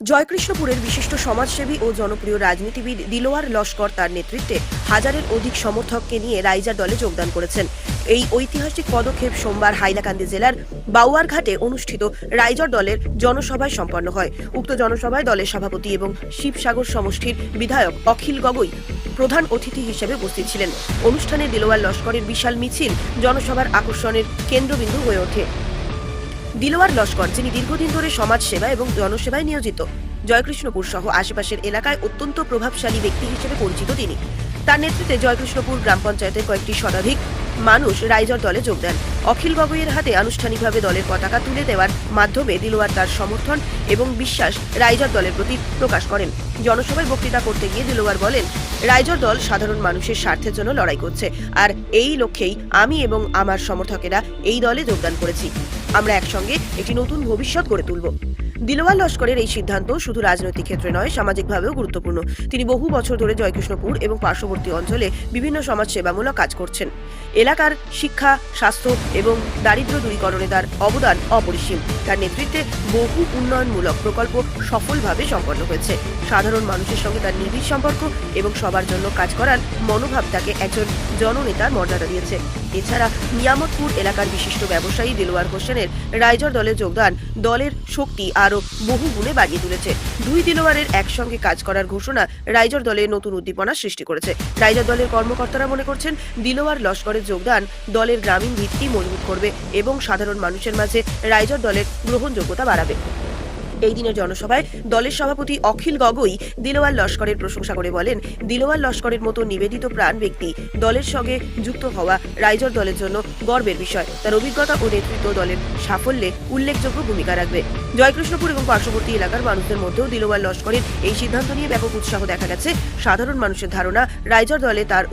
জয়কৃষ্ণপুরের বিশিষ্ট সমাজসেবী ও জনপ্রিয় রাজনীতিবিদ দিলোয়ার লস্কর তার নেতৃত্বে হাজারের অধিক সমর্থককে নিয়ে রাইজার দলে যোগদান করেছেন। এই ঐতিহাসিক পদক্ষেপ সোমবার হাইলাকান্দি জেলার বাউয়ারঘাটে অনুষ্ঠিত রাইজর দলের জনসভায় সম্পন্ন হয়। উক্ত জনসভায় দলের সভাপতি এবং শিবসাগর সমষ্টির বিধায়ক অখিল গগৈ প্রধান অতিথি হিসেবে উপস্থিত ছিলেন। অনুষ্ঠানে দিলোয়ার লস্করের বিশাল মিছিল জনসভার আকর্ষণের কেন্দ্রবিন্দু হয়ে ওঠে। দিলোয়ার লস্কর, যিনি দীর্ঘদিন ধরে সমাজ সেবা এবং জনসেবায় নিয়োজিত। জয়কৃষ্ণপুর সহ আশেপাশের এলাকায় অত্যন্ত প্রভাবশালী ব্যক্তি হিসেবে পরিচিত তিনি। তার নেতৃত্বে জয়কৃষ্ণপুর গ্রাম পঞ্চায়েতের কয়েকটি শতাধিক মানুষ রাইজর দলে যোগ দেন। অখিল গগৈয়ের হাতে আনুষ্ঠানিকভাবে দলের পতাকা তুলে দেওয়ার মাধ্যমে দিলোয়ার তার সমর্থন এবং বিশ্বাস রাইজর দলের প্রতি প্রকাশ করেন। জনসভায় বক্তৃতা করতে গিয়ে দিলোয়ার বলেন, রাইজর দল সাধারণ মানুষের স্বার্থের জন্য লড়াই করছে। আর এই লক্ষ্যেই আমি এবং আমার সমর্থকেরা এই দলে যোগদান করেছি। আমরা একসঙ্গে একটি নতুন ভবিষ্যৎ গড়ে তুলব। দিলওয়ার লস্করের এই সিদ্ধান্ত শুধু রাজনৈতিক ক্ষেত্রে নয়, সামাজিকভাবেও গুরুত্বপূর্ণ। তিনি বহু বছর ধরে জয়কৃষ্ণপুর এবং পার্শ্ববর্তী অঞ্চলে বিভিন্ন সমাজ সেবামূলক কাজ করছেন। এলাকার শিক্ষা, স্বাস্থ্য এবং দারিদ্র দূরীকরণে তার অবদান অপরিসীম। তার নেতৃত্বে বহু উন্নয়নমূলক প্রকল্প সফলভাবে সম্পন্ন হয়েছে। সাধারণ মানুষের সঙ্গে তার নিবিড় সম্পর্ক এবং সবার জন্য কাজ করার মনোভাব তাকে একজন জননেতার মর্যাদা দিয়েছে। এছাড়া নিয়ামতপুর এলাকার বিশিষ্ট ব্যবসায়ী দিলওয়ার হোসেনের রাইজর দলে যোগদান দলের শক্তি আরও বহু গুণে বাড়িয়ে তুলেছে। দুই দিলওয়ারের একসঙ্গে কাজ করার ঘোষণা রাইজর দলে নতুন উদ্দীপনা সৃষ্টি করেছে। রাইজর দলের কর্মকর্তারা মনে করছেন, দিলওয়ার লস্করের যোগদান দলের গ্রামীণ ভিত্তি মজবুত করবে এবং সাধারণ মানুষের মাঝে রাইজর দলের গ্রহণযোগ্যতা বাড়াবে। এই দিনের জনসভায় দলের সভাপতি অখিল গগৈ দিলোয়ার লস্করের প্রশংসা করে বলেন দিলোয়ার লস্করের মতো নিবেদিত প্রাণ ব্যক্তি দলের সঙ্গে যুক্ত হওয়া রাইজর দলের জন্য গর্বের বিষয়। তার অভিজ্ঞতা ও নেতৃত্ব দলের সাফল্যে উল্লেখযোগ্য ভূমিকা রাখবে। জয়কৃষ্ণপুর এবং পার্শ্ববর্তী এলাকার মানুষদের মধ্যেও দিলোয়ার লস্করের এই সিদ্ধান্ত নিয়ে ব্যাপক উৎসাহ দেখা গেছে। সাধারণ মানুষের ধারণা, রাইজর দলে তার